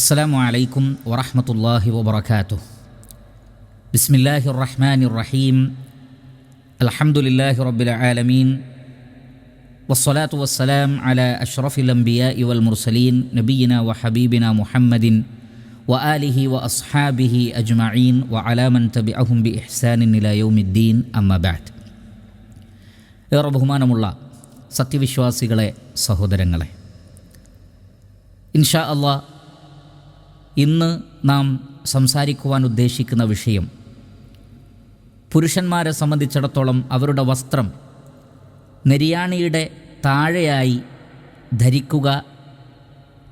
السلام عليكم ورحمة الله وبركاته بسم الله الرحمن الرحيم الحمد لله رب العالمين والصلاة والسلام على أشرف الأنبياء والمرسلين نبينا وحبيبنا محمد وآله وأصحابه أجمعين وعلى من تبعهم بإحسان إلى يوم الدين أما بعد ഏറെ ബഹുമാനമുള്ള സത്യവിശ്വാസികളെ സഹോദരങ്ങളെ ഇൻഷാ അള്ളാ ഇന്ന് നാം സംസാരിക്കുവാൻ ഉദ്ദേശിക്കുന്ന വിഷയം. പുരുഷന്മാരെ സംബന്ധിച്ചിടത്തോളം അവരുടെ വസ്ത്രം നെരിയാണിയുടെ താഴെയായി ധരിക്കുക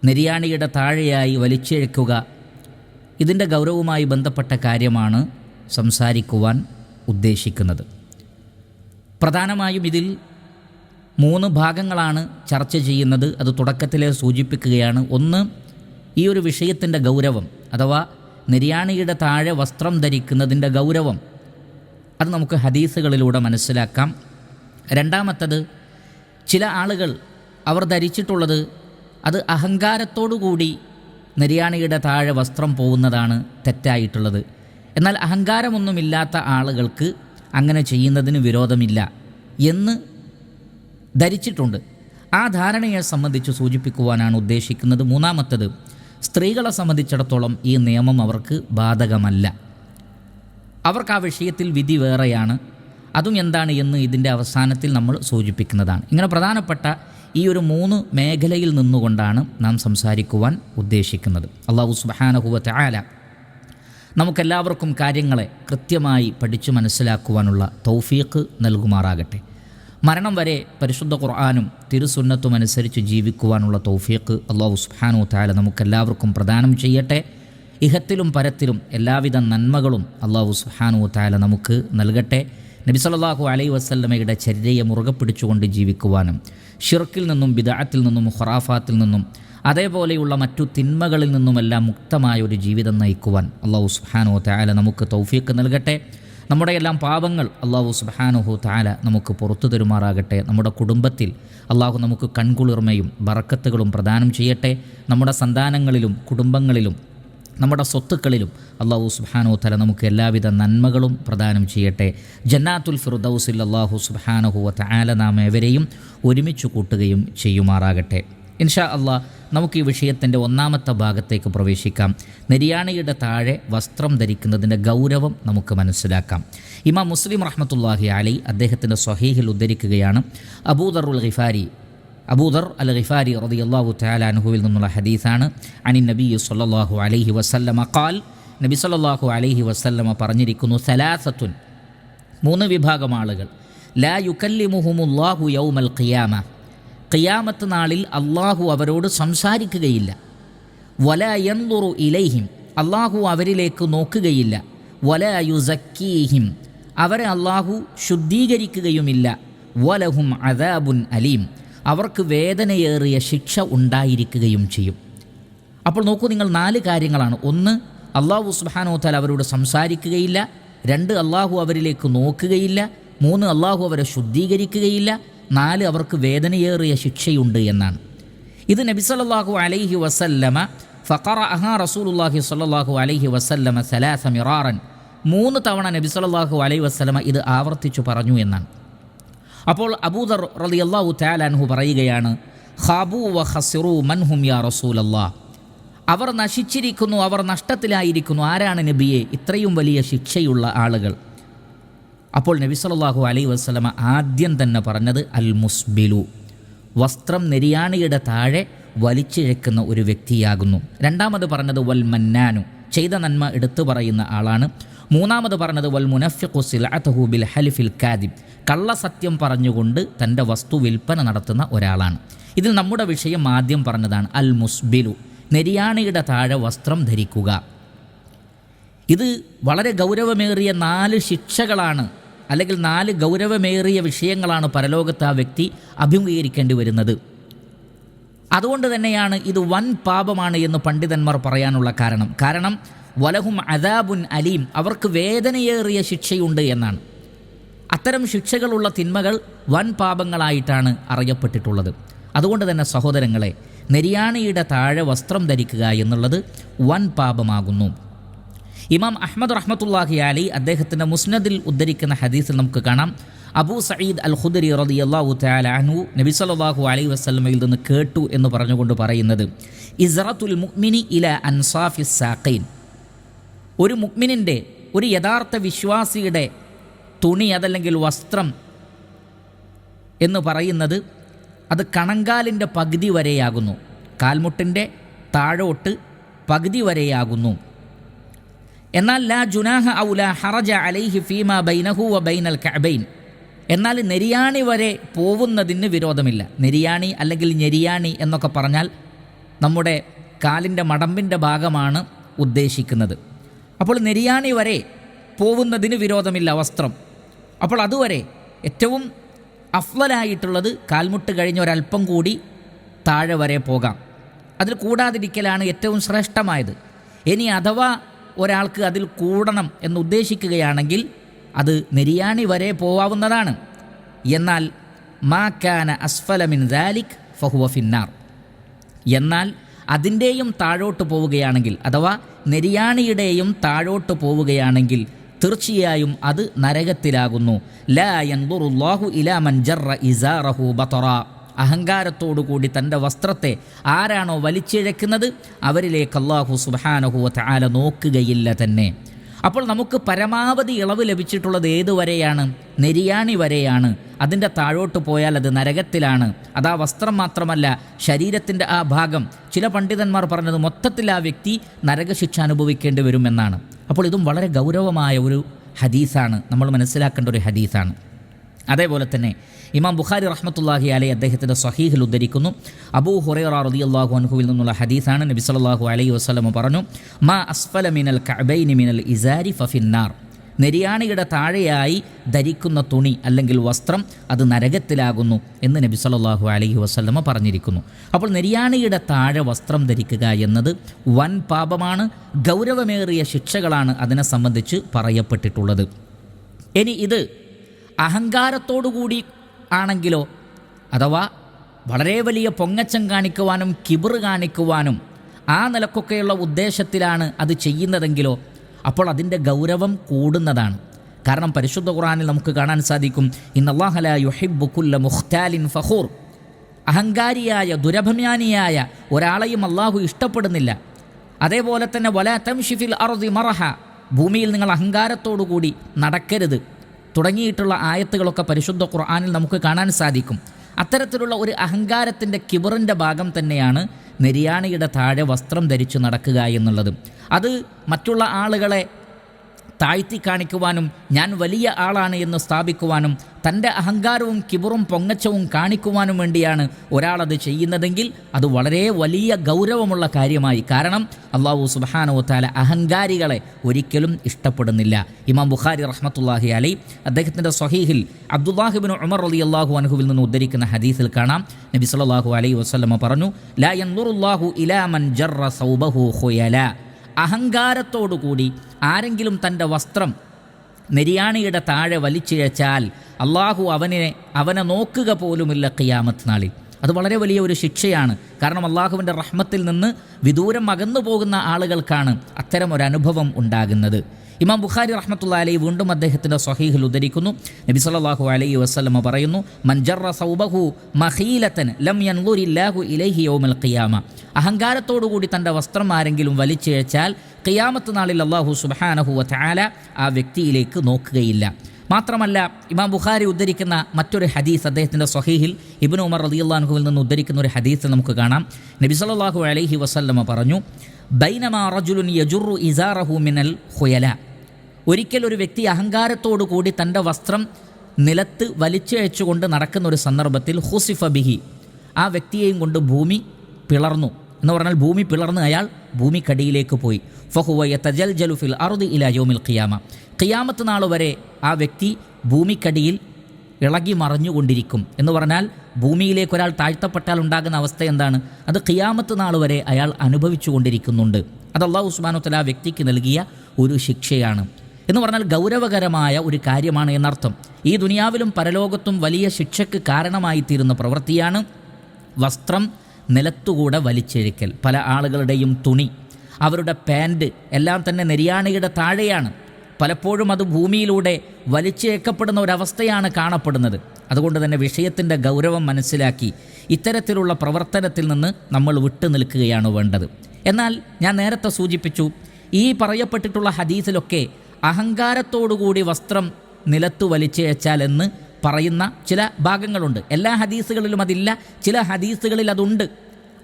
നെരിയാണിയുടെ താഴെയായി വലിച്ചിഴക്കുക ഇതിന്റെ ഗൗരവവുമായി ബന്ധപ്പെട്ട കാര്യമാണ് സംസാരിക്കുവാൻ ഉദ്ദേശിക്കുന്നത്. പ്രധാനമായും ഇതിൽ മൂന്ന് ഭാഗങ്ങളാണ് ചർച്ച ചെയ്യുന്നത്. അത് തുടക്കത്തിലെ സൂചിപ്പിക്കുകയാണ്. ഒന്ന് ഈ ഒരു വിഷയത്തിന്റെ ഗൗരവം അഥവാ നിര്യാണിയുടെ താഴെ വസ്ത്രം ധരിക്കുന്നതിന്റെ ഗൗരവം അത് നമുക്ക് ഹദീസുകളിലൂടെ മനസ്സിലാക്കാം. രണ്ടാമത്തത് ചില ആളുകൾ അവർ ധരിച്ചിട്ടുള്ളത് അത് അഹങ്കാരത്തോടുകൂടി നിര്യാണിയുടെ താഴെ വസ്ത്രം പോകുന്നതാണ് തെറ്റായിട്ടുള്ളത്. എന്നാൽ അഹങ്കാരമൊന്നുമില്ലാത്ത ആളുകൾക്ക് അങ്ങനെ ചെയ്യുന്നതിന് വിരോധമില്ല എന്ന് ധരിച്ചിട്ടുണ്ട്. ആ ധാരണയെ സംബന്ധിച്ച് സൂചിപ്പിക്കുവാനാണ് ഉദ്ദേശിക്കുന്നത്. മൂന്നാമത്തത് സ്ത്രീകളെ സംബന്ധിച്ചിടത്തോളം ഈ നിയമം അവർക്ക് ബാധകമല്ല. അവർക്ക് ആ വിഷയത്തിൽ വിധി വേറെയാണ്. അതും എന്താണ് എന്ന് ഇതിന്റെ അവസാനത്തിൽ നമ്മൾ സൂചിപ്പിക്കുന്നതാണ്. ഇങ്ങനെ പ്രധാനപ്പെട്ട ഈ ഒരു മൂന്ന് മേഖലയിൽ നിന്നുകൊണ്ടാണ് നാം സംസാരിക്കുവാൻ ഉദ്ദേശിക്കുന്നത്. അള്ളാഹു സുബാനഹുവത്തെ ആല നമുക്കെല്ലാവർക്കും കാര്യങ്ങളെ കൃത്യമായി പഠിച്ചു മനസ്സിലാക്കുവാനുള്ള തൗഫീഖ് നൽകുമാറാകട്ടെ. മരണം വരെ പരിശുദ്ധ ഖുർആാനും തിരുസുന്നത്തും അനുസരിച്ച് ജീവിക്കുവാനുള്ള തൗഫീഖ് അള്ളാഹു സുഹാനു താല നമുക്കെല്ലാവർക്കും പ്രദാനം ചെയ്യട്ടെ. ഇഹത്തിലും പരത്തിലും എല്ലാവിധ നന്മകളും അള്ളാഹു സുഹാനു താല നമുക്ക് നൽകട്ടെ. നബി സല്ലല്ലാഹു അലൈഹി വസല്ലമയുടെ ചര്യയെ മുറുകെ പിടിച്ചുകൊണ്ട് ജീവിക്കുവാനും ഷിർക്കിൽ നിന്നും ബിദാത്തിൽ നിന്നും ഖുറാഫാത്തിൽ നിന്നും അതേപോലെയുള്ള മറ്റു തിന്മകളിൽ നിന്നുമെല്ലാം മുക്തമായ ഒരു ജീവിതം നയിക്കുവാൻ അള്ളാഹു സുഹാനു താല നമുക്ക് തൗഫീഖ് നൽകട്ടെ. നമ്മുടെ എല്ലാം പാപങ്ങൾ അള്ളാഹു സുബാനുഹു താല നമുക്ക് പുറത്തു തരുമാറാകട്ടെ. നമ്മുടെ കുടുംബത്തിൽ അള്ളാഹു നമുക്ക് കൺകുളിർമയും ബറക്കത്തുകളും പ്രദാനം ചെയ്യട്ടെ. നമ്മുടെ സന്താനങ്ങളിലും കുടുംബങ്ങളിലും നമ്മുടെ സ്വത്തുക്കളിലും അള്ളാഹു സുബാനോ തല നമുക്ക് എല്ലാവിധ നന്മകളും പ്രദാനം ചെയ്യട്ടെ. ജന്നാത്തുൽ ഫിറുദൌസിൽ അള്ളാഹു സുബാനഹു താല നാം ഏവരെയും ഒരുമിച്ച് കൂട്ടുകയും ചെയ്യുമാറാകട്ടെ. ഇൻഷാ അള്ള നമുക്ക് ഈ വിഷയത്തിന്റെ ഒന്നാമത്തെ ഭാഗത്തേക്ക് പ്രവേശിക്കാം. നെര്യാണിയുടെ താഴെ വസ്ത്രം ധരിക്കുന്നതിന്റെ ഗൗരവം നമുക്ക് മനസ്സിലാക്കാം. ഇമാം മുസ്ലിം റഹ്മത്തുല്ലാഹി അലി അദ്ദേഹത്തിന്റെ സ്വഹീഹിൽ ഉദ്ധരിക്കുകയാണ്. അബൂദർ അബൂദറുൽ ഖിഫാരി അബൂദർ അൽ ഖിഫാരി റതി അള്ളാഹു തയാലാനുഹുവിൽ നിന്നുള്ള ഹദീസാണ്. അനി നബി സല്ലാഹു അലൈഹി വസല്ലമ ഖാൽ നബി സല്ലാഹു അലൈഹി വസല്ലമ പറഞ്ഞിരിക്കുന്നു സലാസത്തുൻ മൂന്ന് വിഭാഗം ആളുകൾ. ലാ യുക്കല്ലിമുഹുമുല്ലാഹു യൗമൽ ഖിയാമ. ഖിയാമത്ത് നാളിൽ അള്ളാഹു അവരോട് സംസാരിക്കുകയില്ല. വല യന്തുറു ഇലൈഹിം. അള്ളാഹു അവരിലേക്ക് നോക്കുകയില്ല. വല യുസക്കീഹിം. അവരെ അള്ളാഹു ശുദ്ധീകരിക്കുകയുമില്ല. വലഹും അദാബുൻ അലീം. അവർക്ക് വേദനയേറിയ ശിക്ഷ ഉണ്ടായിരിക്കുകയും ചെയ്യും. അപ്പോൾ നോക്കൂ നിങ്ങൾ നാല് കാര്യങ്ങളാണ്. ഒന്ന് അള്ളാഹു സുബാനോത്താൽ അവരോട് സംസാരിക്കുകയില്ല. രണ്ട് അള്ളാഹു അവരിലേക്ക് നോക്കുകയില്ല. മൂന്ന് അള്ളാഹു അവരെ ശുദ്ധീകരിക്കുകയില്ല. നാല് അവർക്ക് വേദനയേറിയ ശിക്ഷയുണ്ട് എന്നാണ്. ഇത് നബി സല്ലാഹു അലൈഹി വസല്ലമ ഫഖറ അഹാ റസൂലുല്ലാഹി സല്ലാഹു അലൈഹി വസല്ലമ സലാസ മിറാറൻ. മൂന്ന് തവണ നബി സല്ലാഹു അലൈഹി വസ്ലമ ഇത് ആവർത്തിച്ചു പറഞ്ഞു എന്നാണ്. അപ്പോൾ അബൂദർ റലി അള്ളാഹു താലാൻഹു പറയുകയാണ് ഖാബു വ ഹസിറു മൻഹും യാ റസൂലല്ലാ. അവർ നശിച്ചിരിക്കുന്നു അവർ നഷ്ടത്തിലായിരിക്കുന്നു. ആരാണ് നബിയെ? ഇത്രയും വലിയ ശിക്ഷയുള്ള ആളുകൾ. അപ്പോൾ നബി സല്ലല്ലാഹു അലൈ വസല്ലമ ആദ്യം തന്നെ പറഞ്ഞത് അൽ മുസ്ബിലു വസ്ത്രം നെരിയാണിയുടെ താഴെ വലിച്ചിഴക്കുന്ന ഒരു വ്യക്തിയാകുന്നു. രണ്ടാമത് പറഞ്ഞത് വൽ മന്നാനു ചെയ്ത നന്മ എടുത്തു പറയുന്ന ആളാണ്. മൂന്നാമത് പറഞ്ഞത് വൽ മുനഫിഖു ബിൽ ഹലിഫിൽ കാദിബ്. കള്ളസത്യം പറഞ്ഞുകൊണ്ട് തന്റെ വസ്തു വിൽപ്പന നടത്തുന്ന ഒരാളാണ്. ഇതിൽ നമ്മുടെ വിഷയം ആദ്യം പറഞ്ഞതാണ് അൽ മുസ്ബിലു നെരിയാണിയുടെ താഴെ വസ്ത്രം ധരിക്കുക. ഇത് വളരെ ഗൗരവമേറിയ നാല് ശിക്ഷകളാണ് അല്ലെങ്കിൽ നാല് ഗൗരവമേറിയ വിഷയങ്ങളാണ് പരലോകത്ത് ആ വ്യക്തി അഭിമുഖീകരിക്കേണ്ടി വരുന്നത്. അതുകൊണ്ട് തന്നെയാണ് ഇത് വൻ പാപമാണ് എന്ന് പണ്ഡിതന്മാർ പറയാനുള്ള കാരണം. കാരണം വലഹും അദാബുൻ അലീം അവർക്ക് വേദനയേറിയ ശിക്ഷയുണ്ട് എന്നാണ്. അത്തരം ശിക്ഷകളുള്ള തിന്മകൾ വൻ പാപങ്ങളായിട്ടാണ് അറിയപ്പെട്ടിട്ടുള്ളത്. അതുകൊണ്ട് തന്നെ സഹോദരങ്ങളെ നെരിയാണിയുടെ താഴെ വസ്ത്രം ധരിക്കുക എന്നുള്ളത് വൻ പാപമാകുന്നു. ഇമാം അഹമ്മദ് റഹ്മത്തുല്ലാഹി അലി അദ്ദേഹത്തിന്റെ മുസ്നദിൽ ഉദ്ധരിക്കുന്ന ഹദീസിൽ നമുക്ക് കാണാം. അബൂ സയ്യിദ് അൽ ഖുദരി റതി അള്ളാഹു തയാലു നബി സല്ലാഹു അലൈ വസ്ലമയിൽ നിന്ന് കേട്ടു എന്ന് പറഞ്ഞുകൊണ്ട് പറയുന്നത് ഇസ്റത്തുൽ മുഅ്മിനി ഇല അൻസാഫി സാഖൈൻ. ഒരു മുക്മിനിന്റെ ഒരു യഥാർത്ഥ വിശ്വാസിയുടെ തുണി അതല്ലെങ്കിൽ വസ്ത്രം എന്ന് പറയുന്നത് അത് കണങ്കാലിന്റെ പകുതി വരെയാകുന്നു. കാൽമുട്ടിന്റെ താഴോട്ട് പകുതി വരെയാകുന്നു. എന്നാൽ ലാ ജുനാഹ ഔല ഹറജ അലൈഹി ഫീമ ബൈനഹു വ ബൈനൽ കഅബൈൻ. എന്നാൽ നെരിയാണി വരെ പോവുന്നതിന് വിരോധമില്ല. നെരിയാണി അല്ലെങ്കിൽ ഞെരിയാണി എന്നൊക്കെ പറഞ്ഞാൽ നമ്മുടെ കാലിന്റെ മടമ്പിന്റെ ഭാഗമാണ് ഉദ്ദേശിക്കുന്നത്. അപ്പോൾ നെരിയാണി വരെ പോവുന്നതിന് വിരോധമില്ല വസ്ത്രം. അപ്പോൾ അതുവരെ ഏറ്റവും അഫ്വലായിട്ടുള്ളത് കാൽമുട്ട് കഴിഞ്ഞ് ഒരല്പം കൂടി താഴെ വരെ പോകാം. അതിൽ കൂടാതിരിക്കലാണ് ഏറ്റവും ശ്രേഷ്ഠമായത്. ഇനി അഥവാ ഒരാൾക്ക് അതിൽ കൂടണം എന്ന് ഉദ്ദേശിക്കുകയാണെങ്കിൽ അത് നെരിയാണി വരെ പോവാവുന്നതാണ്. എന്നാൽ മാ കാന അസ്ഫലമിൻ ദാലിക് ഫഹുവ ഫിന്നാർ. എന്നാൽ അതിന്റെയും താഴോട്ട് പോവുകയാണെങ്കിൽ അഥവാ നെരിയാണിയുടെയും താഴോട്ട് പോവുകയാണെങ്കിൽ തീർച്ചയായും അത് നരകത്തിലാകുന്നു. ലാ യൻദുറുല്ലാഹു ഇലാ മൻ ജറ ഇസാറഹു ബതറ. അഹങ്കാരത്തോടുകൂടി തന്റെ വസ്ത്രത്തെ ആരാണോ വലിച്ചിഴക്കുന്നത് അവരിലേക്ക് അള്ളാഹു സുബാനഹു ആല നോക്കുകയില്ല തന്നെ. അപ്പോൾ നമുക്ക് പരമാവധി ഇളവ് ലഭിച്ചിട്ടുള്ളത് ഏതുവരെയാണ്? നെരിയാണി വരെയാണ്. അതിന്റെ താഴോട്ട് പോയാൽ അത് നരകത്തിലാണ്. അത് ആ വസ്ത്രം മാത്രമല്ല ശരീരത്തിന്റെ ആ ഭാഗം. ചില പണ്ഡിതന്മാർ പറഞ്ഞത് മൊത്തത്തിൽ ആ വ്യക്തി നരകശിക്ഷ അനുഭവിക്കേണ്ടി വരുമെന്നാണ്. അപ്പോൾ ഇതും വളരെ ഗൗരവമായ ഒരു ഹദീസാണ്. നമ്മൾ മനസ്സിലാക്കേണ്ട ഒരു ഹദീസാണ്. അതേപോലെ തന്നെ ഇമാം ബുഖാരി റഹ്മത്തുല്ലാഹി അലൈ അദ്ദേഹത്തിന്റെ സഹീഹിൽ ഉദ്ധരിക്കുന്നു. അബൂ ഹുറൈറ റളിയല്ലാഹു അൻഹുവിൽ നിന്നുള്ള ഹദീസാണ് നബി സല്ലല്ലാഹു അലൈഹി വസ്ലമ പറഞ്ഞു മാ അസ്ഫല മിനൽ കഅബൈനി മിനൽ ഇസാരി ഫഫിന്നാർ. നെരിയാണിയുടെ താഴെയായി ധരിക്കുന്ന തുണി അല്ലെങ്കിൽ വസ്ത്രം അത് നരകത്തിലാകുന്നു എന്ന് നബി സല്ലല്ലാഹു അലൈഹി വസ്ലമ പറഞ്ഞിരിക്കുന്നു. അപ്പോൾ നെരിയാണിയുടെ താഴെ വസ്ത്രം ധരിക്കുക എന്നത് വൻ പാപമാണ് ഗൗരവമേറിയ ശിക്ഷകളാണ് അതിനെ സംബന്ധിച്ച് പറയപ്പെട്ടിട്ടുള്ളത്. ഇനി ഇത് അഹങ്കാരത്തോടുകൂടി ആണെങ്കിലോ? അഥവാ വളരെ വലിയ പൊങ്ങച്ചം കാണിക്കുവാനും കിബിറ് കാണിക്കുവാനും ആ നിലക്കൊക്കെയുള്ള ഉദ്ദേശത്തിലാണ് അത് ചെയ്യുന്നതെങ്കിലോ അപ്പോൾ അതിന്റെ ഗൗരവം കൂടുന്നതാണ്. കാരണം പരിശുദ്ധ ഖുറാനിൽ നമുക്ക് കാണാൻ സാധിക്കും ഇന്നല്ലാഹല യുഹിബുക്കുല്ല മുഖ്താലിൻ ഫഹൂർ അഹങ്കാരിയായ ദുരഭിമാനിയായ ഒരാളെയും അള്ളാഹു ഇഷ്ടപ്പെടുന്നില്ല. അതേപോലെ തന്നെ വല തംഷിഫിൽ അറുതി മറഹ. ഭൂമിയിൽ നിങ്ങൾ അഹങ്കാരത്തോടുകൂടി നടക്കരുത്. തുടങ്ങിയിട്ടുള്ള ആയത്തുകളൊക്കെ പരിശുദ്ധ ഖുർആാനിൽ നമുക്ക് കാണാൻ സാധിക്കും. അത്തരത്തിലുള്ള ഒരു അഹങ്കാരത്തിന്റെ കിബറിന്റെ ഭാഗം തന്നെയാണ് നെരിയാണിയുടെ താഴെ വസ്ത്രം ധരിച്ചു നടക്കുക എന്നുള്ളത്. അത് മറ്റുള്ള ആളുകളെ താഴ്ത്തി കാണിക്കുവാനും ഞാൻ വലിയ ആളാണ് എന്ന് സ്ഥാപിക്കുവാനും തന്റെ അഹങ്കാരവും കിബറും പൊങ്ങച്ചവും കാണിക്കുവാനും വേണ്ടിയാണ് ഒരാളത് ചെയ്യുന്നതെങ്കിൽ അത് വളരെ വലിയ ഗൗരവമുള്ള കാര്യമായി. കാരണം അള്ളാഹു സുബാനോത്താല താല അഹങ്കാരികളെ ഒരിക്കലും ഇഷ്ടപ്പെടുന്നില്ല. ഇമാം ബുഖാരി റഹ്മത്തുല്ലാഹി അലി അദ്ദേഹത്തിന്റെ സഹീഹിൽ അബ്ദുല്ലാഹിബിൻ ഉമർ അലി അള്ളാഹു അനഹുവിൽ നിന്ന് ഉദ്ധരിക്കുന്ന ഹദീസിൽ കാണാം. നബി സല്ലല്ലാഹു അലൈ വസ്ലമ പറഞ്ഞു ലാ യൻദുറുല്ലാഹു ഇലാ മൻ ജറ സൗബഹു അഹങ്കാരത്തോടു അഹങ്കാരത്തോടുകൂടി ആരെങ്കിലും തന്റെ വസ്ത്രം നെരിയാണിയുടെ താഴെ വലിച്ചിഴച്ചാൽ അള്ളാഹു അവനെ അവനെ നോക്കുക പോലുമില്ല ഖിയാമത്ത് നാളിൽ അത് വളരെ വലിയ ഒരു ശിക്ഷയാണ്. കാരണം അള്ളാഹുവിന്റെ റഹ്മത്തിൽ നിന്ന് വിദൂരം അകന്നു പോകുന്ന ആളുകൾക്കാണ് അത്തരം ഒരു അനുഭവം ഉണ്ടാകുന്നത്. ഇമാം ബുഖാരി റഹ്മത്തുള്ള അലൈ വീണ്ടും അദ്ദേഹത്തിന്റെ സ്വഹീഹിൽ ഉദ്ധരിക്കുന്നു. നബി സല്ലാഹു അലൈ വസ്ലമ പറയുന്നു മഞ്ചറ സൗബഹു മഹീലത്തൻ ലം യൻദുരില്ലാഹു ഇലൈഹി യൗമൽ ഖിയാമ. അഹങ്കാരത്തോടുകൂടി തന്റെ വസ്ത്രം ആരെങ്കിലും വലിച്ചിഴച്ചാൽ ഖിയാമത്ത് നാളിൽ അള്ളാഹു സുബ്ഹാനഹു വതആല ആ വ്യക്തിയിലേക്ക് നോക്കുകയില്ല. മാത്രമല്ല ഇമാം ബുഖാരി ഉദ്ധരിക്കുന്ന മറ്റൊരു ഹദീസ് അദ്ദേഹത്തിന്റെ സ്വഹീഹിൽ ഇബിൻ ഉമർ റളിയല്ലാഹുവിൽ നിന്ന് ഉദ്ധരിക്കുന്ന ഒരു ഹദീസ് നമുക്ക് കാണാം. നബി സല്ലാഹു അലൈഹി വസല്ലമ പറഞ്ഞു ബൈനമാ റജുലുൻ യജുറു ഇസാറഹു മിനൽ ഖുയല. ഒരിക്കൽ ഒരു വ്യക്തി അഹങ്കാരത്തോടു കൂടി തന്റെ വസ്ത്രം നിലത്ത് വലിച്ചയച്ചുകൊണ്ട് നടക്കുന്ന ഒരു സന്ദർഭത്തിൽ ഹുസിഫ ബിഹി. ആ വ്യക്തിയെയും കൊണ്ട് ഭൂമി പിളർന്നു. എന്ന് പറഞ്ഞാൽ ഭൂമി പിളർന്ന് അയാൾ ഭൂമിക്കടിയിലേക്ക് പോയി. ഫഹുവയ തജൽ ജലുഫിൽ അറുതി ഇല യോമിൽ ഖിയാമ. ഖിയാമത്ത് നാൾ വരെ ആ വ്യക്തി ഭൂമിക്കടിയിൽ ഇളകി മറിഞ്ഞുകൊണ്ടിരിക്കും. എന്ന് പറഞ്ഞാൽ ഭൂമിയിലേക്ക് ഒരാൾ താഴ്ത്തപ്പെട്ടാൽ ഉണ്ടാകുന്ന അവസ്ഥ എന്താണ്? അത് ഖിയാമത്ത് നാൾ വരെ അയാൾ അനുഭവിച്ചു കൊണ്ടിരിക്കുന്നുണ്ട് അത് അള്ളാഹു ഉസ്മാനുത്തല ആ വ്യക്തിക്ക് നൽകിയ ഒരു ശിക്ഷയാണ്. എന്ന് പറഞ്ഞാൽ ഗൗരവകരമായ ഒരു കാര്യമാണ് എന്നർത്ഥം. ഈ ദുനിയാവിലും പരലോകത്തും വലിയ ശിക്ഷയ്ക്ക് കാരണമായി തീരുന്ന പ്രവൃത്തിയാണ് വസ്ത്രം നിലത്തുകൂടെ വലിച്ചെഴുക്കൽ പല ആളുകളുടെയും തുണി. അവരുടെ പാന്റ് എല്ലാം തന്നെ നെരിയാണിയുടെ താഴെയാണ്. പലപ്പോഴും അത് ഭൂമിയിലൂടെ വലിച്ചേക്കപ്പെടുന്ന ഒരവസ്ഥയാണ് കാണപ്പെടുന്നത്. അതുകൊണ്ട് തന്നെ വിഷയത്തിന്റെ ഗൗരവം മനസ്സിലാക്കി ഇത്തരത്തിലുള്ള പ്രവർത്തനത്തിൽ നിന്ന് നമ്മൾ വിട്ടു നിൽക്കുകയാണ് വേണ്ടത്. എന്നാൽ ഞാൻ നേരത്തെ സൂചിപ്പിച്ചു ഈ പറയപ്പെട്ടിട്ടുള്ള ഹദീസിലൊക്കെ അഹങ്കാരത്തോടുകൂടി വസ്ത്രം നിലത്തു വലിച്ചേച്ചാൽ എന്ന് പറയുന്ന ചില ഭാഗങ്ങളുണ്ട്. എല്ലാ ഹദീസുകളിലും അതില്ല. ചില ഹദീസുകളിൽ അതുണ്ട്.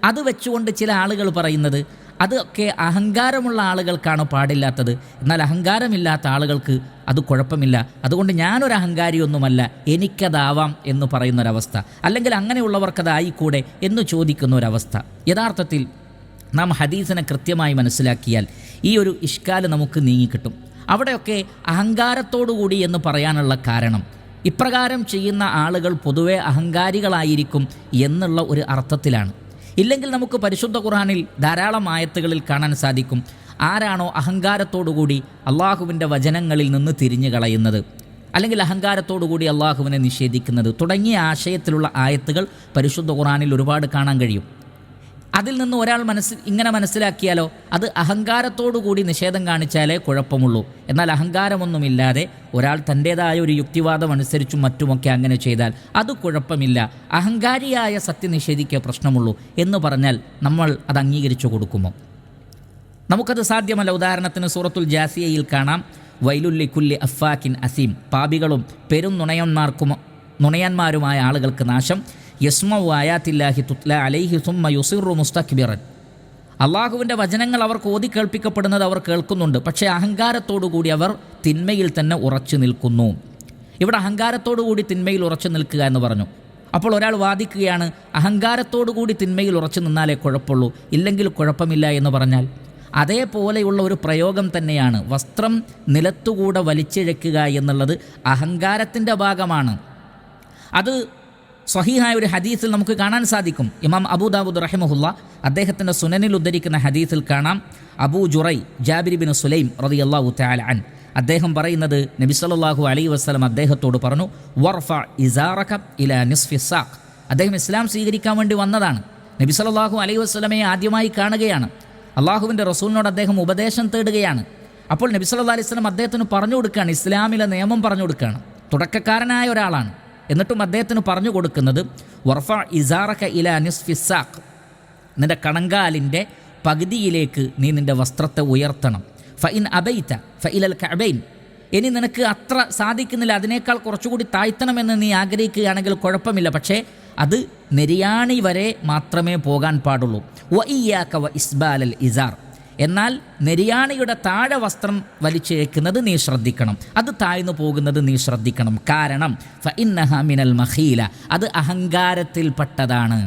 അത് വെച്ചുകൊണ്ട് ചില ആളുകൾ പറയുന്നത് അതൊക്കെ അഹങ്കാരമുള്ള ആളുകൾക്കാണ് പാടില്ലാത്തത്. എന്നാൽ അഹങ്കാരമില്ലാത്ത ആളുകൾക്ക് അത് കുഴപ്പമില്ല. അതുകൊണ്ട് ഞാനൊരു അഹങ്കാരിയൊന്നുമല്ല. എനിക്കതാവാം എന്ന് പറയുന്നൊരവസ്ഥ. അല്ലെങ്കിൽ അങ്ങനെയുള്ളവർക്കതായിക്കൂടെ എന്ന് ചോദിക്കുന്ന ഒരവസ്ഥ യഥാർത്ഥത്തിൽ നാം ഹദീസിനെ കൃത്യമായി മനസ്സിലാക്കിയാൽ ഈ ഒരു ഇഷ്കാൽ നമുക്ക് നീങ്ങിക്കിട്ടും. അവിടെയൊക്കെ അഹങ്കാരത്തോടുകൂടി എന്ന് പറയാനുള്ള കാരണം. ഇപ്രകാരം ചെയ്യുന്ന ആളുകൾ പൊതുവെ അഹങ്കാരികളായിരിക്കും എന്നുള്ള ഒരു അർത്ഥത്തിലാണ്. ഇല്ലെങ്കിൽ നമുക്ക് പരിശുദ്ധ ഖുർആനിൽ ധാരാളം ആയത്തുകളിൽ കാണാൻ സാധിക്കും. ആരാണോ അഹങ്കാരത്തോടുകൂടി അള്ളാഹുവിന്റെ വചനങ്ങളിൽ നിന്ന് തിരിഞ്ഞു കളയുന്നത്? അല്ലെങ്കിൽ അഹങ്കാരത്തോടുകൂടി അള്ളാഹുവിനെ നിഷേധിക്കുന്നത്? തുടങ്ങിയ ആശയത്തിലുള്ള ആയത്തുകൾ പരിശുദ്ധ ഖുറാനിൽ ഒരുപാട് കാണാൻ കഴിയും. അതിൽ നിന്ന് ഒരാൾ മനസ്സിൽ ഇങ്ങനെ മനസ്സിലാക്കിയാലോ? അത് അഹങ്കാരത്തോടുകൂടി നിഷേധം കാണിച്ചാലേ കുഴപ്പമുള്ളൂ. എന്നാൽ അഹങ്കാരമൊന്നുമില്ലാതെ ഒരാൾ തന്റേതായ ഒരു യുക്തിവാദം അനുസരിച്ചും മറ്റുമൊക്കെ അങ്ങനെ ചെയ്താൽ അത് കുഴപ്പമില്ല. അഹങ്കാരിയായ സത്യനിഷേധിക്കേ പ്രശ്നമുള്ളൂ എന്ന് പറഞ്ഞാൽ നമ്മൾ അത് അംഗീകരിച്ചു കൊടുക്കുമോ? നമുക്കത് സാധ്യമല്ല. ഉദാഹരണത്തിന് സൂറത്തുൽ ജാസിയയിൽ കാണാം. വൈലുല്ലി കുല്ലി അഫാക്കിൻ അസീം. പാപികളും പെരും നുണയന്മാർക്കും നുണയന്മാരുമായ ആളുകൾക്ക് നാശം. യസ്മു ആയാത്തില്ലാഹി തുത്ല അലൈഹി സുമ്മ യുസിറു മുസ്തക്ബിറൻ. അള്ളാഹുവിന്റെ വചനങ്ങൾ അവർക്ക് ഓതി കേൾപ്പിക്കപ്പെടുന്നത് അവർ കേൾക്കുന്നുണ്ട്. പക്ഷേ അഹങ്കാരത്തോടുകൂടി അവർ തിന്മയിൽ തന്നെ ഉറച്ചു നിൽക്കുന്നു. ഇവിടെ അഹങ്കാരത്തോടുകൂടി തിന്മയിൽ ഉറച്ചു നിൽക്കുക എന്ന് പറഞ്ഞു. അപ്പോൾ ഒരാൾ വാദിക്കുകയാണ് അഹങ്കാരത്തോടുകൂടി തിന്മയിൽ ഉറച്ചു നിന്നാലേ കുഴപ്പമുള്ളൂ. ഇല്ലെങ്കിൽ കുഴപ്പമില്ല എന്ന് പറഞ്ഞാൽ? അതേപോലെയുള്ള ഒരു പ്രയോഗം തന്നെയാണ്. വസ്ത്രം നിലത്തുകൂടെ വലിച്ചിഴക്കുക എന്നുള്ളത് അഹങ്കാരത്തിന്റെ ഭാഗമാണ്. അത് സ്വഹീഹായ ഒരു ഹദീസിൽ നമുക്ക് കാണാൻ സാധിക്കും. ഇമാം അബൂദാബുദ് റഹിമഹുല്ല അദ്ദേഹത്തിന്റെ സുനനിൽ ഉദ്ധരിക്കുന്ന ഹദീസിൽ കാണാം. Abu Jurai Jabir bin Sulaim റതി അള്ളാഹു താലാൻ അൻ. അദ്ദേഹം പറയുന്നത് നബി സല്ലല്ലാഹു അലൈഹി വസ്ലം അദ്ദേഹത്തോട് പറഞ്ഞു വർഫ ഇസാറക ഇല നിസ്ഫിസാഖ് അദ്ദേഹം ഇസ്ലാം സ്വീകരിക്കാൻ വേണ്ടി വന്നതാണ്. നബി സല്ലല്ലാഹു അലൈഹി വസ്ലമയെ ആദ്യമായി കാണുകയാണ്. അള്ളാഹുവിന്റെ റസൂലിനോട് അദ്ദേഹം ഉപദേശം തേടുകയാണ്. അപ്പോൾ നബി സല്ലാ അലൈഹി സ്വലം അദ്ദേഹത്തിന് പറഞ്ഞു കൊടുക്കുകയാണ് ഇസ്ലാമിലെ നിയമം പറഞ്ഞു കൊടുക്കുകയാണ്. തുടക്കക്കാരനായ ഒരാളാണ്. എന്നിട്ടും അദ്ദേഹത്തിന് പറഞ്ഞു കൊടുക്കുന്നത് വർഫ ഇസാറക ഇല നിസ്ഫിസാഖ് നിന്റെ കണങ്കാലിന്റെ പകുതിയിലേക്ക് നീ നിന്റെ വസ്ത്രത്തെ ഉയർത്തണം. ഫ ഇൻ അബൈത്ത ഫ ഇലൽ കബൈൻ ഇനി നിനക്ക് അത്ര സാധിക്കുന്നില്ല അതിനേക്കാൾ കുറച്ചുകൂടി താഴ്ത്തണമെന്ന് നീ ആഗ്രഹിക്കുകയാണെങ്കിൽ കുഴപ്പമില്ല. പക്ഷേ അത് നെരിയാണി വരെ മാത്രമേ പോകാൻ പാടുള്ളൂ. വ ഇയാക്ക വ ഇസ്ബാലൽ ഇസാർ. എന്നാൽ നെരിയാണിയുടെ താഴെ വസ്ത്രം വലിച്ചേക്കുന്നത് നീ ശ്രദ്ധിക്കണം. അത് താഴ്ന്നു പോകുന്നത് നീ ശ്രദ്ധിക്കണം. കാരണം ഫ മിനൽ മഹീല അത് അഹങ്കാരത്തിൽപ്പെട്ടതാണ്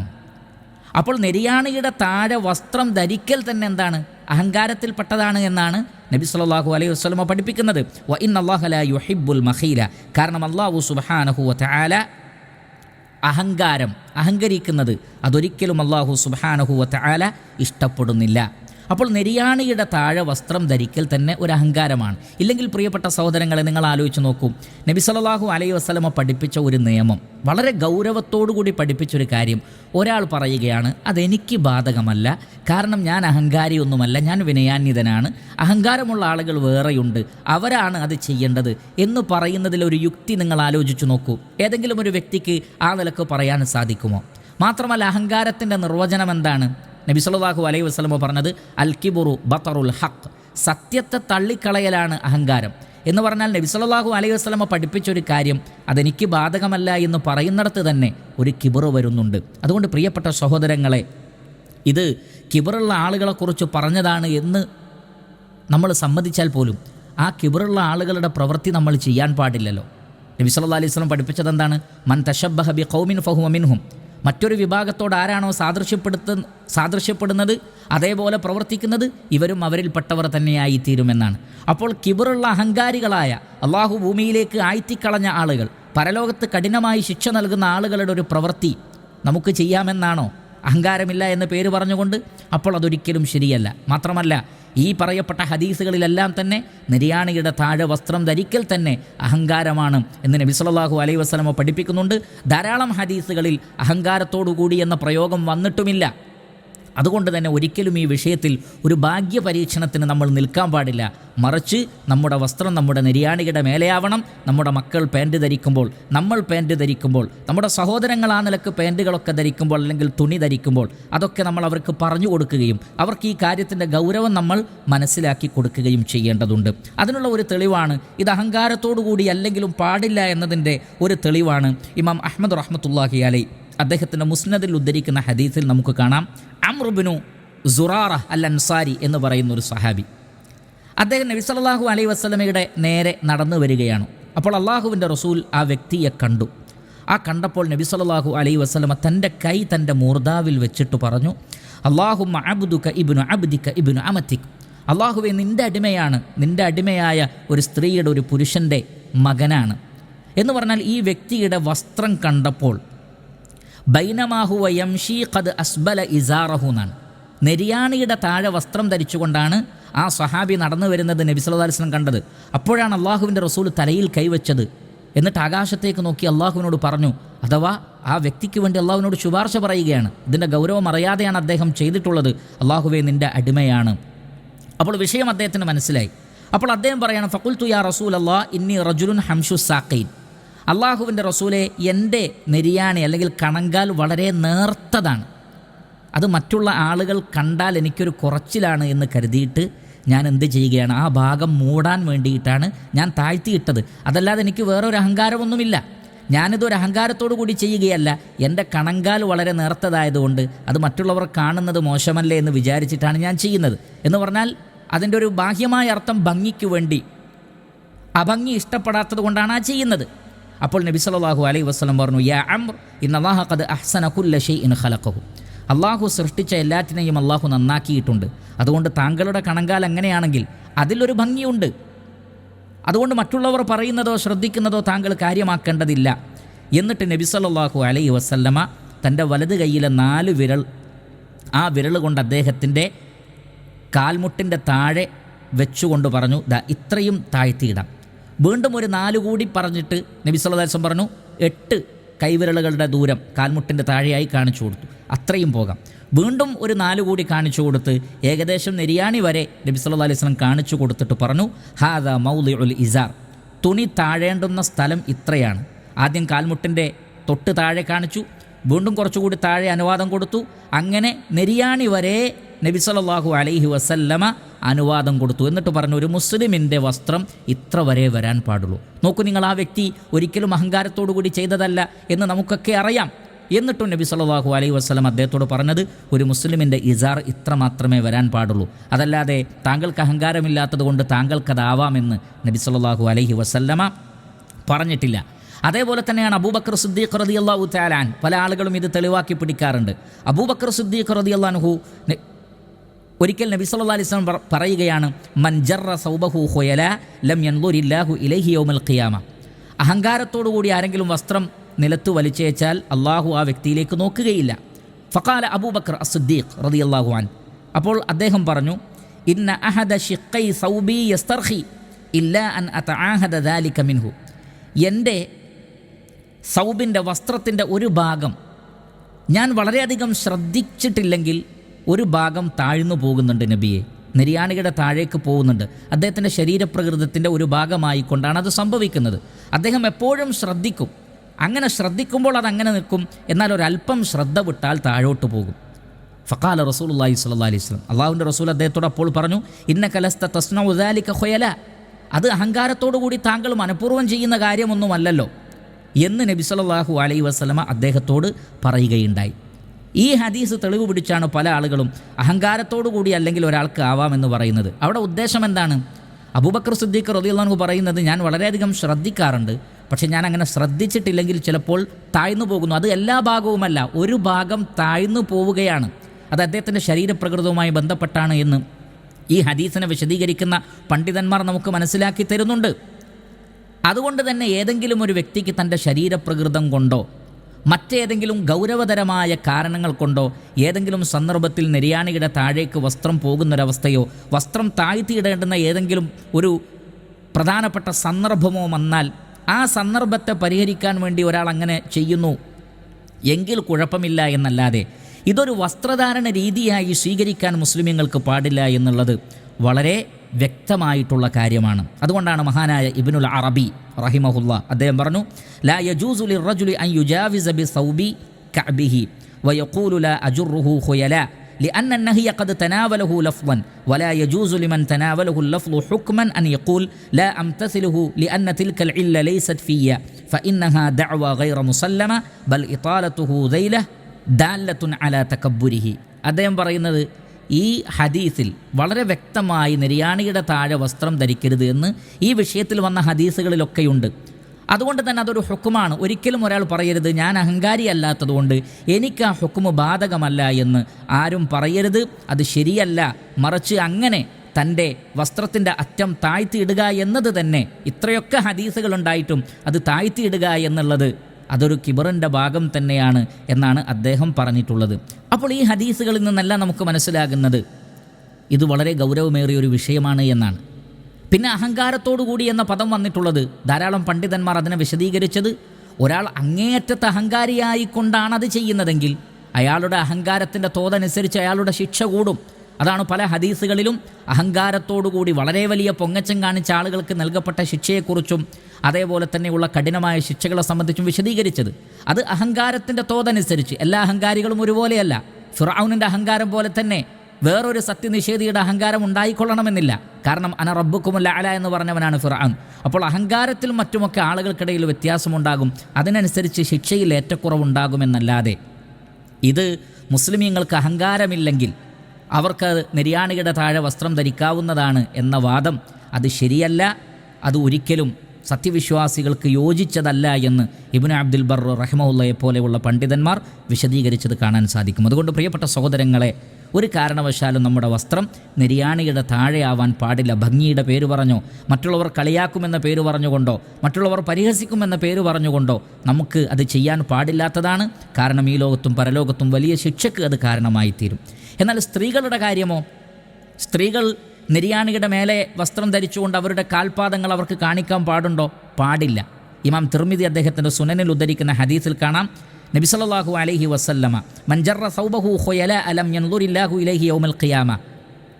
അപ്പോൾ നെരിയാണിയുടെ താഴെ വസ്ത്രം ധരിക്കൽ തന്നെ എന്താണ്? അഹങ്കാരത്തിൽപ്പെട്ടതാണ് എന്നാണ് നബി സല്ലല്ലാഹു അലൈഹി വസ്ലമ പഠിപ്പിക്കുന്നത്. വ ഇൻ ലാ യുഹിബ്ബുൽ മഹീല കാരണം അള്ളാഹു സുബാനഹു വാല അഹങ്കാരം അഹങ്കരിക്കുന്നത്. അതൊരിക്കലും അള്ളാഹു സുബാനഹു വാല ഇഷ്ടപ്പെടുന്നില്ല. അപ്പോൾ നെരിയാണിയുടെ താഴെ വസ്ത്രം ധരിക്കൽ തന്നെ ഒരു അഹങ്കാരമാണ്. ഇല്ലെങ്കിൽ പ്രിയപ്പെട്ട സഹോദരങ്ങളെ നിങ്ങൾ ആലോചിച്ച് നോക്കൂ. നബി സല്ലല്ലാഹു അലൈഹി വസല്ലമ പഠിപ്പിച്ച ഒരു നിയമം വളരെ കൂടി പഠിപ്പിച്ചൊരു കാര്യം. ഒരാൾ പറയുകയാണ് അതെനിക്ക് ബാധകമല്ല. കാരണം ഞാൻ അഹങ്കാരിയൊന്നുമല്ല. ഞാൻ വിനയാന്യതനാണ് അഹങ്കാരമുള്ള ആളുകൾ വേറെയുണ്ട്. അവരാണ് അത് ചെയ്യേണ്ടത്. എന്ന് പറയുന്നതിൽ ഒരു യുക്തി നിങ്ങൾ ആലോചിച്ചു നോക്കൂ. ഏതെങ്കിലും ഒരു വ്യക്തിക്ക് ആ നിലയ്ക്ക് പറയാൻ സാധിക്കുമോ? മാത്രമല്ല അഹങ്കാരത്തിന്റെ നിർവചനം എന്താണ്? നബി സല്ലല്ലാഹു അലൈഹി വസ്ലമ പറഞ്ഞത് അൽ കിബുറു ബത്തറുൽ ഹക്ക് സത്യത്തെ തള്ളിക്കളയലാണ് അഹങ്കാരം. എന്ന് പറഞ്ഞാൽ നബി സല്ലല്ലാഹു അലൈഹി വസ്ലമ പഠിപ്പിച്ചൊരു കാര്യം അതെനിക്ക് ബാധകമല്ല എന്ന് പറയുന്നിടത്ത് തന്നെ ഒരു കിബറ് വരുന്നുണ്ട്. അതുകൊണ്ട് പ്രിയപ്പെട്ട സഹോദരങ്ങളെ ഇത് കിബറുള്ള ആളുകളെക്കുറിച്ച് പറഞ്ഞതാണ് എന്ന് നമ്മൾ സമ്മതിച്ചാൽ പോലും ആ കിബറുള്ള ആളുകളുടെ പ്രവൃത്തി നമ്മൾ ചെയ്യാൻ പാടില്ലല്ലോ. നബി അലൈഹി വസല്ലം പഠിപ്പിച്ചത് എന്താണ്? മൻ തശബ്ബഹ ബി ഖൗമിൻ ഫഹുവ മിൻഹും. മറ്റൊരു വിഭാഗത്തോട് ആരാണോ സാദൃശ്യപ്പെടുത്ത സാദൃശ്യപ്പെടുന്നത് അതേപോലെ പ്രവർത്തിക്കുന്നത് ഇവരും അവരിൽപ്പെട്ടവർ തന്നെയായി തീരുമെന്നാണ് അപ്പോൾ കിബറുള്ള അഹങ്കാരികളായ അള്ളാഹു ഭൂമിയിലേക്ക് ആഴ്ത്തിക്കളഞ്ഞ ആളുകൾ പരലോകത്ത് കഠിനമായി ശിക്ഷ നൽകുന്ന ആളുകളുടെ ഒരു പ്രവൃത്തി നമുക്ക് ചെയ്യാമെന്നാണോ? അഹങ്കാരമില്ല എന്ന് പേര് പറഞ്ഞുകൊണ്ട് അപ്പോൾ അതൊരിക്കലും ശരിയല്ല. മാത്രമല്ല ഈ പറയപ്പെട്ട ഹദീസുകളിലെല്ലാം തന്നെ നിര്യാണിയുടെ താഴെ വസ്ത്രം ധരിക്കൽ തന്നെ അഹങ്കാരമാണ് എന്ന് നബി സല്ലല്ലാഹു അലൈഹി വസല്ലമ പഠിപ്പിക്കുന്നുണ്ട്. ധാരാളം ഹദീസുകളിൽ അഹങ്കാരത്തോടു കൂടി എന്ന പ്രയോഗം വന്നിട്ടുമില്ല. അതുകൊണ്ട് തന്നെ ഒരിക്കലും ഈ വിഷയത്തിൽ ഒരു ഭാഗ്യ പരീക്ഷണത്തിന് നമ്മൾ നിൽക്കാൻ പാടില്ല. മറിച്ച് നമ്മുടെ വസ്ത്രം നമ്മുടെ നിര്യാണികളുടെ മേലെയാവണം. നമ്മുടെ മക്കൾ പാന്റ് ധരിക്കുമ്പോൾ നമ്മൾ പാന്റ് ധരിക്കുമ്പോൾ നമ്മുടെ സഹോദരങ്ങൾ ആ നിലയ്ക്ക് പാന്റുകളൊക്കെ ധരിക്കുമ്പോൾ അല്ലെങ്കിൽ തുണി ധരിക്കുമ്പോൾ അതൊക്കെ നമ്മൾ അവർക്ക് പറഞ്ഞു കൊടുക്കുകയും അവർക്ക് ഈ കാര്യത്തിന്റെ ഗൗരവം നമ്മൾ മനസ്സിലാക്കി കൊടുക്കുകയും ചെയ്യേണ്ടതുണ്ട്. അതിനുള്ള ഒരു തെളിവാണ് ഇത് അഹങ്കാരത്തോടു കൂടി അല്ലെങ്കിലും പാടില്ല എന്നതിന്റെ ഒരു തെളിവാണ് ഇമാം അഹമ്മദ് റഹ്മത്തുല്ലാഹി അലൈ അദ്ദേഹത്തിന്റെ മുസ്നദിൽ ഉദ്ധരിക്കുന്ന ഹദീസിൽ നമുക്ക് കാണാം. അമ്രുബിനു സുറാറ അൽ അൻസാരി എന്ന് പറയുന്ന ഒരു സഹാബി. അദ്ദേഹം നബി സല്ലല്ലാഹു അലൈ വസ്ലമയുടെ നേരെ നടന്നു വരികയാണ്. അപ്പോൾ അള്ളാഹുവിന്റെ റസൂൽ ആ വ്യക്തിയെ കണ്ടു. ആ കണ്ടപ്പോൾ നബി സല്ലല്ലാഹു അലൈ വസ്ലമ തന്റെ കൈ തന്റെ മൂർദാവിൽ വെച്ചിട്ട് പറഞ്ഞു അള്ളാഹു അബ്ദുക ഇബ്നു അബ്ദിക ഇബിനു അമത്തിക്. അള്ളാഹുവെ നിന്റെ അടിമയാണ് നിന്റെ അടിമയായ ഒരു സ്ത്രീയുടെ ഒരു പുരുഷന്റെ മകനാണ്. എന്ന് പറഞ്ഞാൽ ഈ വ്യക്തിയുടെ വസ്ത്രം കണ്ടപ്പോൾ ബൈനമാഹുവ ഖദ് അസ്ബല ഇസാറഹു എന്നാണ് നെരിയാണിയുടെ താഴെ വസ്ത്രം ധരിച്ചുകൊണ്ടാണ് ആ സഹാബി നടന്നു വരുന്നത് നബി സല്ലല്ലാഹു അലൈഹി വസല്ലം കണ്ടത്. അപ്പോഴാണ് അള്ളാഹുവിന്റെ റസൂൽ തലയിൽ കൈവച്ചത് എന്നിട്ട് ആകാശത്തേക്ക് നോക്കി അള്ളാഹുവിനോട് പറഞ്ഞു അഥവാ ആ വ്യക്തിക്ക് വേണ്ടി അള്ളാഹുവിനോട് ശുപാർശ പറയുകയാണ്. ഇതിന്റെ ഗൗരവം അറിയാതെയാണ് അദ്ദേഹം ചെയ്തിട്ടുള്ളത്. അള്ളാഹുവെ നിന്റെ അടിമയാണ്. അപ്പോൾ വിഷയം അദ്ദേഹത്തിന് മനസ്സിലായി. അപ്പോൾ അദ്ദേഹം പറയാണ് ഫക്കുൽ തു യാ റസൂൽ അള്ളാ ഇന്നി റജുലുൻ ഹംഷു സാക്കൈൻ അള്ളാഹുവിന്റെ റസൂലെ എന്റെ നെരിയാണി അല്ലെങ്കിൽ കണങ്കാൽ വളരെ നേർത്തതാണ്. അത് മറ്റുള്ള ആളുകൾ കണ്ടാൽ എനിക്കൊരു കുറച്ചിലാണ് എന്ന് കരുതിയിട്ട് ഞാൻ എന്ത് ചെയ്യുകയാണ്? ആ ഭാഗം മൂടാൻ വേണ്ടിയിട്ടാണ് ഞാൻ താഴ്ത്തിയിട്ടത്. അതല്ലാതെ എനിക്ക് വേറൊരു അഹങ്കാരമൊന്നുമില്ല. ഞാനിതൊരു അഹങ്കാരത്തോടു കൂടി ചെയ്യുകയല്ല. എന്റെ കണങ്കാൽ വളരെ നേർത്തതായതുകൊണ്ട് അത് മറ്റുള്ളവർ കാണുന്നത് മോശമല്ലേ എന്ന് വിചാരിച്ചിട്ടാണ് ഞാൻ ചെയ്യുന്നത്. എന്ന് പറഞ്ഞാൽ അതിന്റെ ഒരു ബാഹ്യമായ അർത്ഥം ഭംഗിക്ക് വേണ്ടി അഭംഗി ഇഷ്ടപ്പെടാത്തത് കൊണ്ടാണ് ആ ചെയ്യുന്നത്. അപ്പോൾ നബി സല്ലല്ലാഹു അലൈഹി വസ്ലം പറഞ്ഞു യാ അംർ ഇന്നല്ലാഹ ഖദ് അഹ്സന കുല്ല ഷൈഇൻ ഖലഖഹു. അള്ളാഹു സൃഷ്ടിച്ച എല്ലാറ്റിനെയും അള്ളാഹു നന്നാക്കിയിട്ടുണ്ട്. അതുകൊണ്ട് താങ്കളുടെ കണങ്കാൽ എങ്ങനെയാണെങ്കിൽ അതിലൊരു ഭംഗിയുണ്ട്. അതുകൊണ്ട് മറ്റുള്ളവർ പറയുന്നതോ ശ്രദ്ധിക്കുന്നതോ താങ്കൾ കാര്യമാക്കേണ്ടതില്ല. എന്നിട്ട് നബി സല്ലല്ലാഹു അലൈ വസല്ലമ തന്റെ വലത് കൈയിലെ നാല് വിരൽ ആ വിരൽ കൊണ്ട് അദ്ദേഹത്തിന്റെ കാൽമുട്ടിന്റെ താഴെ വെച്ചുകൊണ്ട് പറഞ്ഞു ദ ഇത്രയും താഴ്ത്തിയിടാം. വീണ്ടും ഒരു നാല് കൂടി പറഞ്ഞിട്ട് നബി സല്ലല്ലാഹു പറഞ്ഞു എട്ട് കൈവിരലുകളുടെ ദൂരം കാൽമുട്ടിന്റെ താഴെയായി കാണിച്ചു കൊടുത്തു. അത്രയും പോകാം. വീണ്ടും ഒരു നാല് കൂടി കാണിച്ചു കൊടുത്ത് ഏകദേശം നെരിയാണി വരെ നബി സല്ലല്ലാഹു അലൈഹി കാണിച്ചു കൊടുത്തിട്ട് പറഞ്ഞു ഹാദ മൗലി ഉൽ ഇസാർ. തുണി താഴേണ്ടുന്ന സ്ഥലം ഇത്രയാണ്. ആദ്യം കാൽമുട്ടിന്റെ തൊട്ട് താഴെ കാണിച്ചു വീണ്ടും കുറച്ചുകൂടി താഴെ അനുവാദം കൊടുത്തു. അങ്ങനെ നെരിയാണി വരെ നബി സല്ലല്ലാഹു അലൈഹി വസല്ലമ അനുവാദം കൊടുത്തു. എന്നിട്ട് പറഞ്ഞു ഒരു മുസ്ലിമിന്റെ വസ്ത്രം ഇത്ര വരെ വരാൻ പാടുള്ളൂ. നോക്കൂ നിങ്ങൾ ആ വ്യക്തി ഒരിക്കലും അഹങ്കാരത്തോടു കൂടി ചെയ്തതല്ല എന്ന് നമുക്കൊക്കെ അറിയാം. എന്നിട്ടും നബി സല്ലല്ലാഹു അലൈഹി വസ്ലം അദ്ദേഹത്തോട് പറഞ്ഞത് ഒരു മുസ്ലിമിന്റെ ഇസാർ ഇത്ര മാത്രമേ വരാൻ പാടുള്ളൂ. അതല്ലാതെ താങ്കൾക്ക് അഹങ്കാരമില്ലാത്തത് കൊണ്ട് താങ്കൾക്കതാവാമെന്ന് നബി സല്ലല്ലാഹു അലൈഹി വസല്ലമ പറഞ്ഞിട്ടില്ല. അതേപോലെ തന്നെയാണ് അബൂബക്കർ സിദ്ദീഖ് റതി അള്ളാഹു താലാൻ പല ആളുകളും ഇത് തെളിവാക്കി പിടിക്കാറുണ്ട്. അബൂബക്കർ സിദ്ദീഖ് റതി അള്ളാഹു ഒരിക്കൽ നബി സല്ലാ അലൈഹി വസല്ലം പറയുകയാണ് മൻ ജറ സൗബഹു ഹൊയല ലം യൻദുരില്ലാഹു ഇലൈഹി യൗമൽ ഖിയാമ. അഹങ്കാരത്തോടു കൂടി ആരെങ്കിലും വസ്ത്രം നിലത്ത് വലിച്ചേച്ചാൽ അള്ളാഹു ആ വ്യക്തിയിലേക്ക് നോക്കുകയില്ല. ഫക്കാല അബൂബക്കർ അസുദ്ദീഖ് റളിയല്ലാഹു അൻ അപ്പോൾ അദ്ദേഹം പറഞ്ഞു ഇന്ന അഹദ ഷിഖൈ സൗബി യസ്തർഹി ഇല്ല അൻ ദാലിക മിൻഹു. എന്റെ സൗബിന്റെ വസ്ത്രത്തിന്റെ ഒരു ഭാഗം ഞാൻ വളരെയധികം ശ്രദ്ധിച്ചിട്ടില്ലെങ്കിൽ ഒരു ഭാഗം താഴ്ന്നു പോകുന്നുണ്ട് നബിയെ. നിര്യാണിയുടെ താഴേക്ക് പോകുന്നുണ്ട്. അദ്ദേഹത്തിന്റെ ശരീരപ്രകൃതത്തിന്റെ ഒരു ഭാഗമായി കൊണ്ടാണ് അത് സംഭവിക്കുന്നത്. അദ്ദേഹം എപ്പോഴും ശ്രദ്ധിക്കും. അങ്ങനെ ശ്രദ്ധിക്കുമ്പോൾ അത് അങ്ങനെ നിൽക്കും. എന്നാൽ ഒരല്പം ശ്രദ്ധ വിട്ടാൽ താഴോട്ട് പോകും. ഫക്കാല റസൂൽ അള്ളാഹി സ്വല്ലാ അലൈഹി സ്വലം അള്ളാഹുവിന്റെ റസൂൽ അദ്ദേഹത്തോട് അപ്പോൾ പറഞ്ഞു ഇന്ന കലസ്ത തസ്ന ഉദാലിക്ക ഹൊയല അത് അഹങ്കാരത്തോടു കൂടി താങ്കൾ മനഃപൂർവം ചെയ്യുന്ന കാര്യമൊന്നുമല്ലല്ലോ എന്ന് നബി സല്ലാഹു അലൈഹി വസ്ലമ അദ്ദേഹത്തോട് പറയുകയുണ്ടായി. ഈ ഹദീസ് തെളിവ് പിടിച്ചാണ് പല ആളുകളും അഹങ്കാരത്തോടു കൂടി അല്ലെങ്കിൽ ഒരാൾക്ക് ആവാമെന്ന് പറയുന്നത്. അവിടെ ഉദ്ദേശം എന്താണ്? അബൂബക്കർ സിദ്ദീഖ് റളിയല്ലാഹു പറയുന്നത് ഞാൻ വളരെയധികം ശ്രദ്ധിക്കാറുണ്ട്. പക്ഷേ ഞാൻ അങ്ങനെ ശ്രദ്ധിച്ചിട്ടില്ലെങ്കിൽ ചിലപ്പോൾ താഴ്ന്നു പോകുന്നു. അത് എല്ലാ ഭാഗവുമല്ല ഒരു ഭാഗം താഴ്ന്നു പോവുകയാണ്. അത് അദ്ദേഹത്തിന്റെ ശരീരപ്രകൃതവുമായി ബന്ധപ്പെട്ടാണ് എന്ന് ഈ ഹദീസിനെ വിശദീകരിക്കുന്ന പണ്ഡിതന്മാർ നമുക്ക് മനസ്സിലാക്കി തരുന്നുണ്ട്. അതുകൊണ്ട് തന്നെ ഏതെങ്കിലും ഒരു വ്യക്തിക്ക് തന്റെ ശരീരപ്രകൃതം കൊണ്ടോ മറ്റേതെങ്കിലും ഗൗരവതരമായ കാരണങ്ങൾ കൊണ്ടോ ഏതെങ്കിലും സന്ദർഭത്തിൽ നിര്യാണിയുടെ താഴേക്ക് വസ്ത്രം പോകുന്നൊരവസ്ഥയോ വസ്ത്രം താഴ്ത്തിയിടേണ്ടുന്ന ഏതെങ്കിലും ഒരു പ്രധാനപ്പെട്ട സന്ദർഭമോ വന്നാൽ ആ സന്ദർഭത്തെ പരിഹരിക്കാൻ വേണ്ടി ഒരാൾ അങ്ങനെ ചെയ്യുന്നു. എങ്കിൽ കുഴപ്പമില്ല എന്നല്ലാതെ ഇതൊരു വസ്ത്രധാരണ രീതിയായി സ്വീകരിക്കാൻ മുസ്ലിമീങ്ങൾക്ക് പാടില്ല എന്നുള്ളത് വളരെ വ്യക്തമായിട്ടുള്ള കാര്യമാണ് അതുകൊണ്ടാണ് മഹാനായ ഇബ്നുൽ അറബി റഹിമഹുല്ല അദ്ദേഹം പറഞ്ഞു ലാ യജൂസുലി റജുലി അൻ യുജാവിസ ബി സൗബി കഅബിഹി ويقول لا أجره خيلاء لأن النهي قد تناوله لفظا ولا يجوز لمن تناوله اللفظ حكما أن يقول لا أمتثله لأن تلك العلة ليست في فإنها دعوى غير مسلمة بل إطالته ذيلة دالة على تكبره അദ്ദേഹം പറയുന്നത് ഈ ഹദീസിൽ വളരെ വ്യക്തമായി നിര്യാണിയുടെ താഴെ വസ്ത്രം ധരിക്കരുത് എന്ന് ഈ വിഷയത്തിൽ വന്ന ഹദീസുകളിലൊക്കെയുണ്ട്. അതുകൊണ്ട് തന്നെ അതൊരു ഹുക്കുമാണ്. ഒരിക്കലും ഒരാൾ പറയരുത് ഞാൻ അഹങ്കാരി അല്ലാത്തതുകൊണ്ട് എനിക്ക് ആ ഹുക്കുമ് ബാധകമല്ല എന്ന് ആരും പറയരുത്. അത് ശരിയല്ല. മറിച്ച് അങ്ങനെ തന്റെ വസ്ത്രത്തിന്റെ അറ്റം താഴ്ത്തിയിടുക എന്നത് തന്നെ ഇത്രയൊക്കെ ഹദീസുകൾ ഉണ്ടായിട്ടും അത് താഴ്ത്തിയിടുക എന്നുള്ളത് അതൊരു കിബറിന്റെ ഭാഗം തന്നെയാണ് എന്നാണ് അദ്ദേഹം പറഞ്ഞിട്ടുള്ളത്. അപ്പോൾ ഈ ഹദീസുകളിൽ നിന്നല്ല നമുക്ക് മനസ്സിലാകുന്നത്. ഇത് വളരെ ഗൗരവമേറിയ ഒരു വിഷയമാണ് എന്നാണ്. പിന്നെ അഹങ്കാരത്തോടു കൂടി എന്ന പദം വന്നിട്ടുള്ളത്. ധാരാളം പണ്ഡിതന്മാർ അതിനെ വിശദീകരിച്ചത്. ഒരാൾ അങ്ങേയറ്റത്തെ അഹങ്കാരിയായിക്കൊണ്ടാണ് അത് ചെയ്യുന്നതെങ്കിൽ അയാളുടെ അഹങ്കാരത്തിന്റെ തോതനുസരിച്ച് അയാളുടെ ശിക്ഷ കൂടും. അതാണ് പല ഹദീസുകളിലും അഹങ്കാരത്തോടുകൂടി വളരെ വലിയ പൊങ്ങച്ചം കാണിച്ച ആളുകൾക്ക് നൽകപ്പെട്ട ശിക്ഷയെക്കുറിച്ചും അതേപോലെ തന്നെയുള്ള കഠിനമായ ശിക്ഷകളെ സംബന്ധിച്ചും വിശദീകരിച്ചത്. അത് അഹങ്കാരത്തിന്റെ തോതനുസരിച്ച് എല്ലാ അഹങ്കാരികളും ഒരുപോലെയല്ല. ഫിറാവുനിന്റെ അഹങ്കാരം പോലെ തന്നെ വേറൊരു സത്യനിഷേധിയുടെ അഹങ്കാരം ഉണ്ടായിക്കൊള്ളണമെന്നില്ല. കാരണം അന റബ്ബുക്കുമല്ല അല എന്ന് പറഞ്ഞവനാണ് ഫിറാൻ അപ്പോൾ അഹങ്കാരത്തിൽ മറ്റുമൊക്കെ ആളുകൾക്കിടയിൽ വ്യത്യാസമുണ്ടാകും. അതിനനുസരിച്ച് ശിക്ഷയിൽ ഏറ്റക്കുറവുണ്ടാകുമെന്നല്ലാതെ. ഇത് മുസ്ലിമീങ്ങൾക്ക് അഹങ്കാരമില്ലെങ്കിൽ അവർക്ക് നിര്യാണിയുടെ താഴെ വസ്ത്രം ധരിക്കാവുന്നതാണ് എന്ന വാദം അത് ശരിയല്ല അത് ഒരിക്കലും സത്യവിശ്വാസികൾക്ക് യോജിച്ചതല്ല എന്ന് ഇബിന് അബ്ദുൽ ബർ റഹ്മുള്ളയെ പോലെയുള്ള പണ്ഡിതന്മാർ വിശദീകരിച്ചത് കാണാൻ സാധിക്കും. അതുകൊണ്ട് പ്രിയപ്പെട്ട സഹോദരങ്ങളെ ഒരു കാരണവശാലും നമ്മുടെ വസ്ത്രം നിര്യാണിയുടെ താഴെയാവാൻ പാടില്ല. ഭംഗിയുടെ പേര് പറഞ്ഞോ മറ്റുള്ളവർ കളിയാക്കുമെന്ന പേര് പറഞ്ഞുകൊണ്ടോ മറ്റുള്ളവർ പരിഹസിക്കുമെന്ന പേര് പറഞ്ഞുകൊണ്ടോ നമുക്ക് അത് ചെയ്യാൻ പാടില്ലാത്തതാണ്. കാരണം ഈ ലോകത്തും പരലോകത്തും വലിയ ശിക്ഷയ്ക്ക് അത് കാരണമായി തീരും എന്നാൽ സ്ത്രീകളുടെ കാര്യമോ? സ്ത്രീകൾ നിര്യാണിയുടെ മേലെ വസ്ത്രം ധരിച്ചുകൊണ്ട് അവരുടെ കാൽപാദങ്ങൾ അവർക്ക് കാണിക്കാൻ പാടുണ്ടോ? പാടില്ല. ഇമാം തിർമിതി അദ്ദേഹത്തിന്റെ സുനനിൽ ഉദ്ധരിക്കുന്ന ഹദീസിൽ കാണാം. നബി നബിസല്ലാഹു അലഹി വസല്ലമ മഞ്ചറ സൗബഹു ഹൊയല അലം യൻദുരില്ലാഹു ഇലഹി യൗമൽ ഖിയാമ.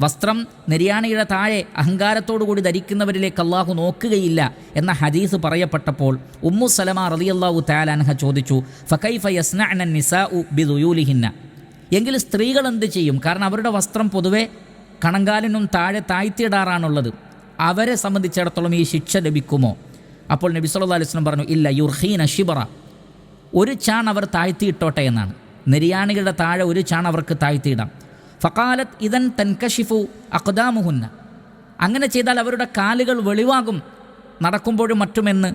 വസ്ത്രം നിര്യാണിയുടെ താഴെ അഹങ്കാരത്തോടുകൂടി ധരിക്കുന്നവരിലേക്ക് അള്ളാഹു നോക്കുകയില്ല എന്ന ഹദീസ് പറയപ്പെട്ടപ്പോൾ ഉമ്മു സലമ റളിയല്ലാഹു താലാൻഹ ചോദിച്ചു ഫകൈഫ യസ്നഅന ഉ ബിദുയൂലിഹിന്ന? എങ്കിൽ സ്ത്രീകൾ എന്ത് ചെയ്യും? കാരണം അവരുടെ വസ്ത്രം പൊതുവെ കണങ്കാലിനും താഴെ താഴ്ത്തിയിടാറാണുള്ളത്. അവരെ സംബന്ധിച്ചിടത്തോളം ഈ ശിക്ഷ ലഭിക്കുമോ? അപ്പോൾ നബി സല്ലാ അലൈഹി വസല്ലം പറഞ്ഞു ഇല്ല യുർഹീൻ അഷിബറ ഒരു ചാൺ അവർ താഴ്ത്തിയിട്ടോട്ടെ എന്നാണ്. നിര്യാണികളുടെ താഴെ ഒരു ചാൺ അവർക്ക് താഴ്ത്തിയിടാം. ഫക്കാലത്ത് ഇതൻ തൻകഷിഫു അഖ്ദാമുഹുന്ന. അങ്ങനെ ചെയ്താൽ അവരുടെ കാലുകൾ വെളിവാകും നടക്കുമ്പോഴും മറ്റുമെന്ന്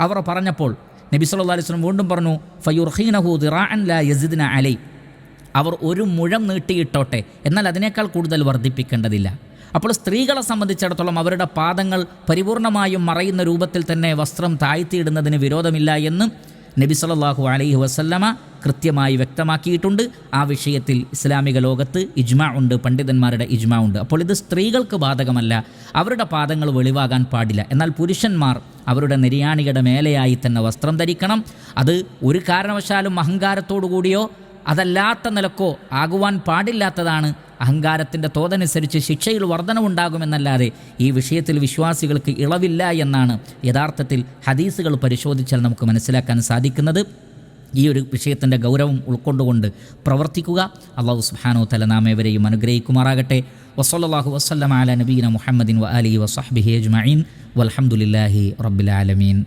അവർ പറഞ്ഞപ്പോൾ നബി സല്ലാ അലൈഹി വസല്ലം വീണ്ടും പറഞ്ഞു ഫയുർഹീനഹു ദിറാൻ ലാ യസിദിന അലൈ. അവർ ഒരു മുഴം നീട്ടിയിട്ടോട്ടെ. എന്നാൽ അതിനേക്കാൾ കൂടുതൽ വർദ്ധിപ്പിക്കേണ്ടതില്ല. അപ്പോൾ സ്ത്രീകളെ സംബന്ധിച്ചിടത്തോളം അവരുടെ പാദങ്ങൾ പരിപൂർണമായും മറയുന്ന രൂപത്തിൽ തന്നെ വസ്ത്രം താഴ്ത്തിയിടുന്നതിന് വിരോധമില്ല എന്നും നബി സല്ലല്ലാഹു അലൈഹി വസല്ലമ കൃത്യമായി വ്യക്തമാക്കിയിട്ടുണ്ട്. ആ വിഷയത്തിൽ ഇസ്ലാമിക ലോകത്ത് ഇജ്മ ഉണ്ട് പണ്ഡിതന്മാരുടെ ഇജ്മ ഉണ്ട്. അപ്പോൾ ഇത് സ്ത്രീകൾക്ക് ബാധകമല്ല അവരുടെ പാദങ്ങൾ വെളിവാകാൻ പാടില്ല. എന്നാൽ പുരുഷന്മാർ അവരുടെ നിര്യാണികളുടെ മേലെയായി തന്നെ വസ്ത്രം ധരിക്കണം. അത് ഒരു കാരണവശാലും അഹങ്കാരത്തോടു കൂടിയോ അതല്ലാത്ത നിലക്കോ ആകുവാൻ പാടില്ലാത്തതാണ്. അഹങ്കാരത്തിന്റെ തോതനുസരിച്ച് ശിക്ഷയിൽ വർധനവുണ്ടാകുമെന്നല്ലാതെ ഈ വിഷയത്തിൽ വിശ്വാസികൾക്ക് ഇളവില്ല എന്നാണ് യഥാർത്ഥത്തിൽ ഹദീസുകൾ പരിശോധിച്ചാൽ നമുക്ക് മനസ്സിലാക്കാൻ സാധിക്കുന്നത്. ഈ ഒരു വിഷയത്തിന്റെ ഗൗരവം ഉൾക്കൊണ്ടുകൊണ്ട് പ്രവർത്തിക്കുക. അള്ളാഹു സുബ്ഹാനഹു തല നാം ഏവരെയും അനുഗ്രഹിക്കുമാറാകട്ടെ. വസല്ലാഹു വസ്ലം അല നബീന മുഹമ്മദിൻ വ അലി വസഹ്ബിഹി അജ്മഈൻ. വൽഹംദുലില്ലാഹി റബ്ബിൽ ആലമീൻ.